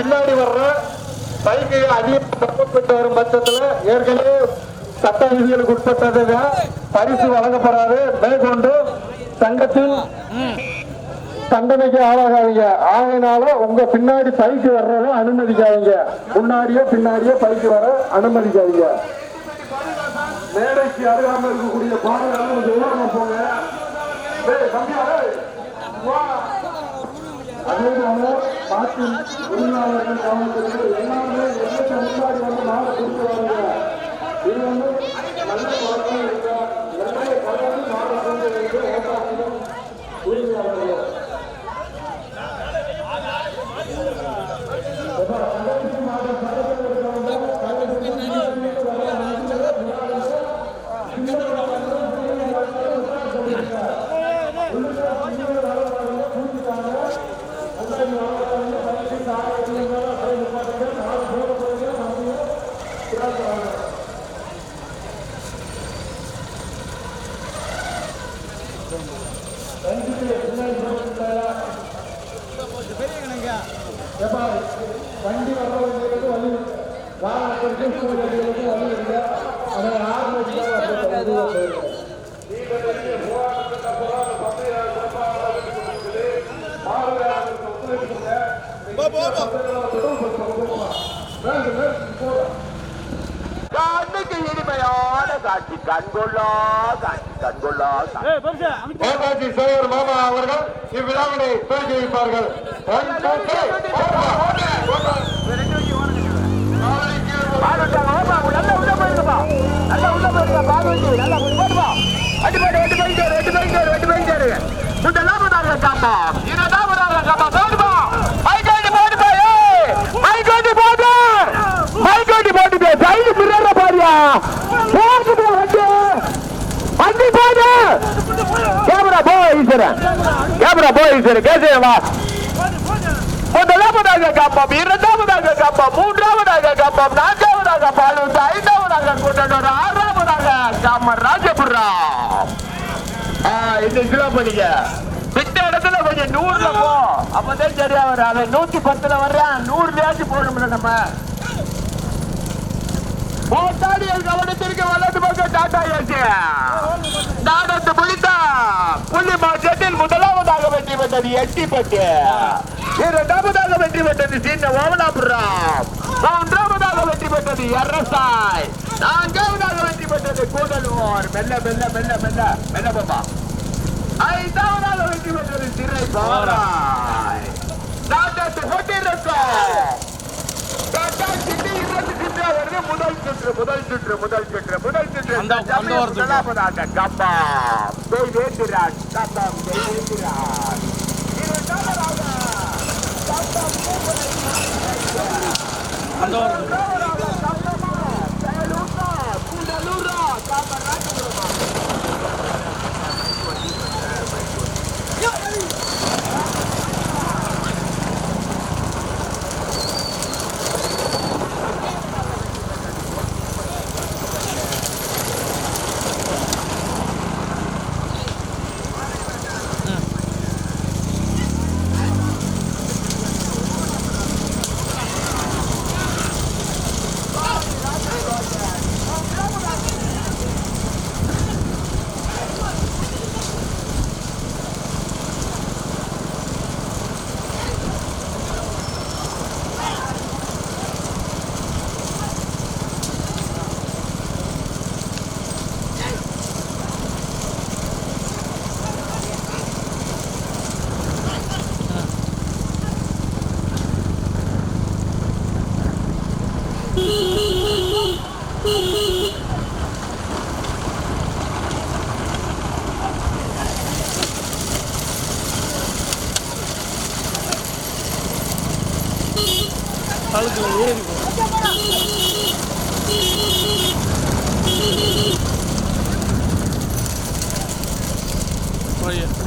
பின்னாடி வர்ற பைக்கு அதிகம் தப்பப்பட்டு வரும் பட்சத்தில் ஏற்கனவே சட்ட விதிகளுக்கு உட்பட்டதுங்க. பரிசு வழங்கப்படாது. மேற்கொண்டு சங்கத்தில் தண்டனைக்கு ஆளாகாதீங்க. ஆகையினால உங்க பின்னாடி பைக்கு வர்றத அனுமதிக்காதீங்க. முன்னாடியோ பின்னாடியோ பைக்கு வர அனுமதிக்காதீங்க. மேடைக்கு அருகாம இருக்கக்கூடிய பாடல்கள் போங்க. அதே போல பாட்டின் உரிமையாளர்கள் கவனத்திற்கு எல்லாருமே எண்ணத்தை முன்னாடி வந்து மாலை கொடுத்து வாங்க இது வந்து நல்ல பழக்கம் இருக்கா எண்ணெயை கலந்து மாலை கொண்டு வந்து ஓட்டாசிலும் உரிமையாளர்கள் வண்டி போடு கேமரா போ ஈஸ்வரன் கேமரா போ ஈஸ்வரன் கேசே வா முதலாவதாக கம்பம் இரண்டாவதாக கம்பம் மூன்றாவதாக கம்பம் நான்காவதாக பாலூர் ஐந்தாவதாக கூட்டணூர் ஆறாவதாக காமர் ராஜபுரம் இது கிலோ பண்ணிக்க விட்ட இடத்துல கொஞ்சம் நூறுல போ அப்பதான் சரியா வரும் அவன் நூத்தி பத்துல வர்றான் நூறுலயாச்சும் போடணும்ல நம்ம போட்டாடியல் கவனத்திற்கு வலது பக்கம் டாடா ஏசி. நாடத்து புளித்தா புள்ளி மாற்றத்தில் முதலாவதாக வெற்றி பெற்றது எட்டி பட்டு. இரண்டாவதாக வெற்றி பெற்றது சின்ன ஓவலாபுரம் மூன்றாவதாக வெற்றி பெற்றது எரசாய் நான்காவதாக வெற்றி பெற்றது கூடலூர். மெல்ல மெல்ல மெல்ல மெல்ல மெல்ல பாப்பா ஐந்தாவதாக வெற்றி பெற்றது சிறை பாராய். நாட்டத்து கொண்டிருக்கோம் டாடா சிட்டி இருபத்தி வருது முதல் சுற்று முதல் சுற்று முதல் சுற்று முதல் சுற்று. முதலாவதாக கப்பா. போய் வேண்டுகிறான் கப்பா போய் வேண்டுகிறான் அந்த ஒரு கழுத்துல ஏறி போ. போய். டேய்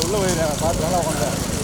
உள்ள போய் பார்த்து நல்லா உட்காந்து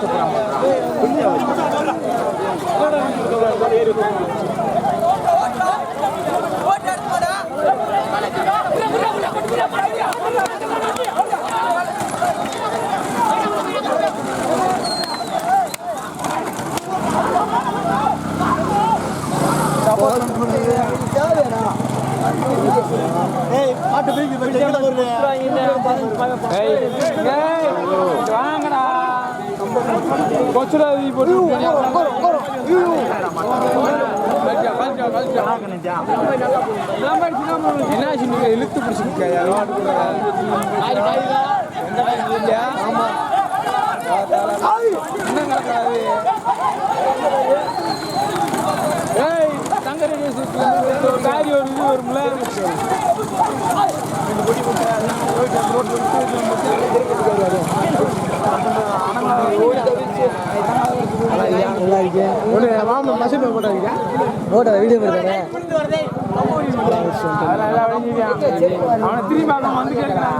부터 보라 한번 가. கொச்சுடா இது போட்டு என்ன சின்ன இழுத்து பிடிச்சிருக்கா ஆமா என்ன நடக்காது ஏய் தங்கரை ஒரு காரி ஒரு இது ஒரு முளைய அவனை திரும்பி அவன் வந்து கேட்கறான்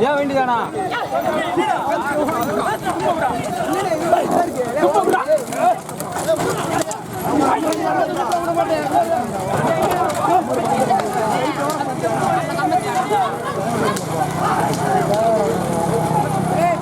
ஏன் வேண்டியதானா? ஏய்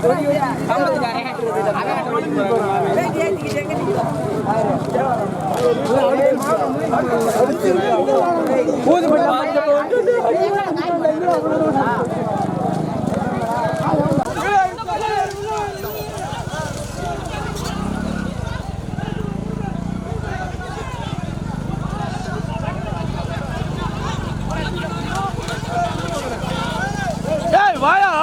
vaya.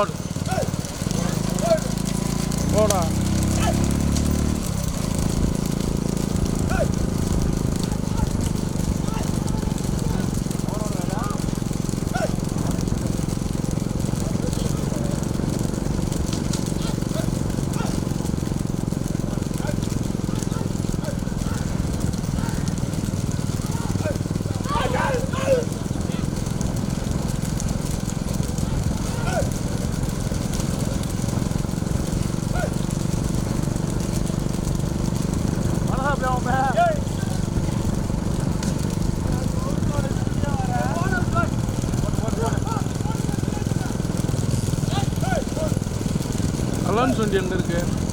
করো அலோன் சொண்டி என்ன இருக்குது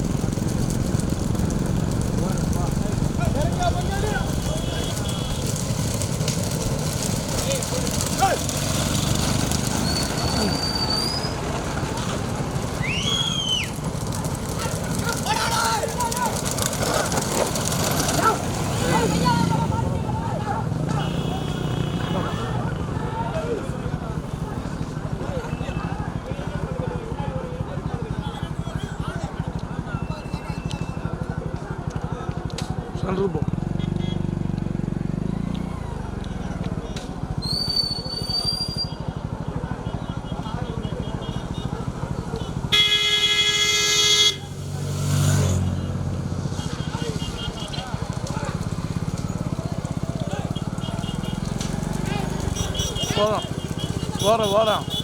bora, bora.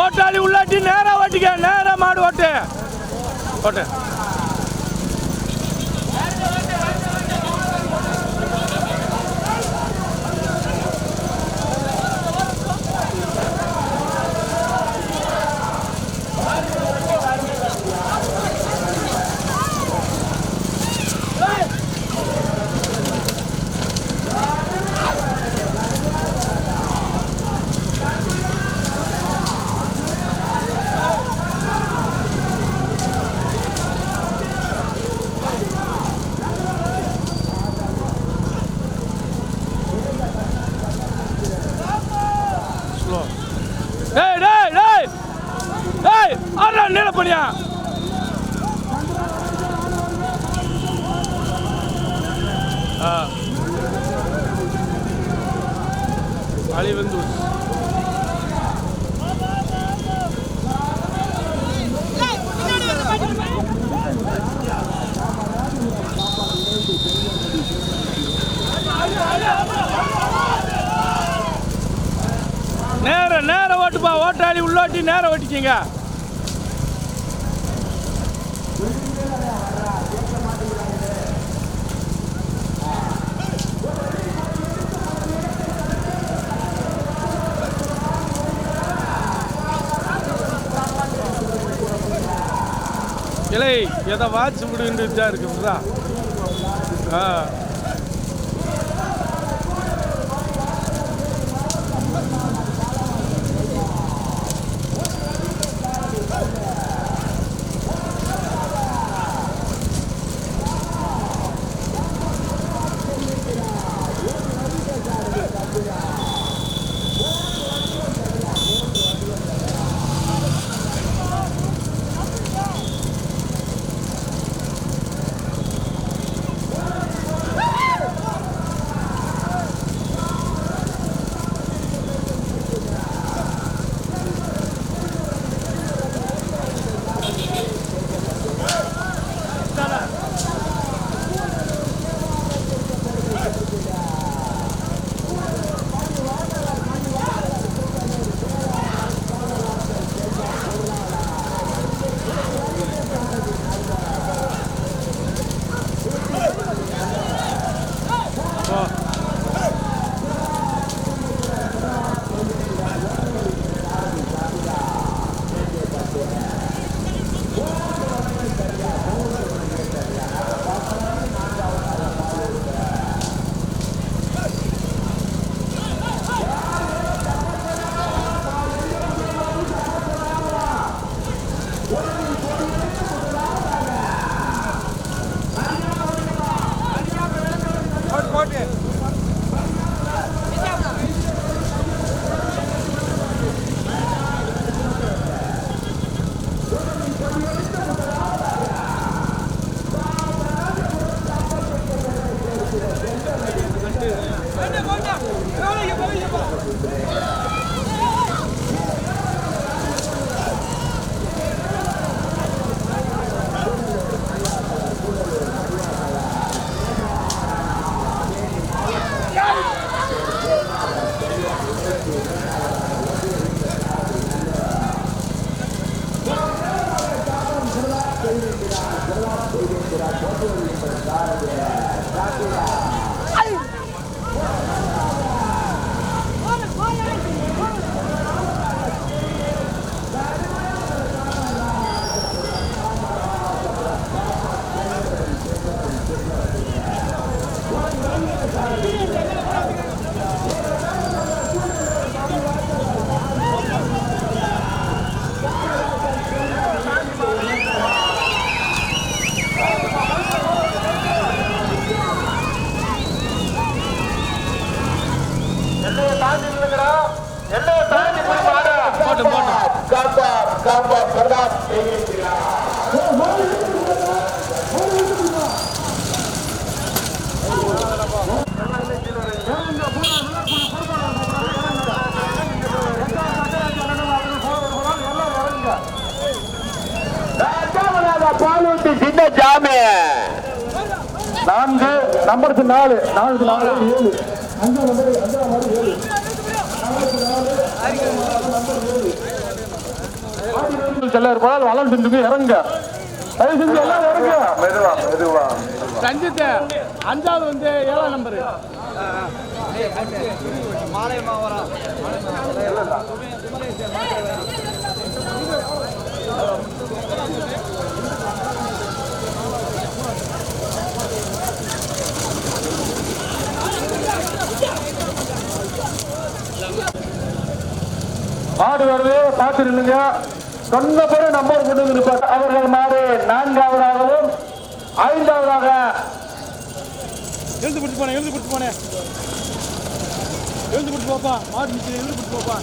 ஓட்டாளி உள்ளாட்டி நேரா ஓட்டிக்க நேரா மாடு ஓட்டு. ஓட்டு. இல்லை எதை வாட்ச் முடிவுன்னு இதாக இருக்குதுங்களா ஆ. நம்பருக்கு நாலு நாலுக்கு நாலு. ஏழு அஞ்சாம் செல்ல இருப்பதால் வளம் செஞ்சுக்கு இறங்க. தயவு செஞ்சு இறங்க. மெதுவா வந்து ஏழாம் நம்பர் மாடு வருது பார்த்து நில்லுங்க. சொன்ன பேரு நம்பர் கொண்டு வந்து நிப்பாட்டு. அவர்கள் மாடு நான்காவதாகவும் ஐந்தாவதாக. எழுந்து பிடிச்சி போனேன் எழுந்து பிடிச்சி போனேன். எழுந்து பிடிச்சி போப்பா. மாடு எழுந்து பிடிச்சி போப்பா.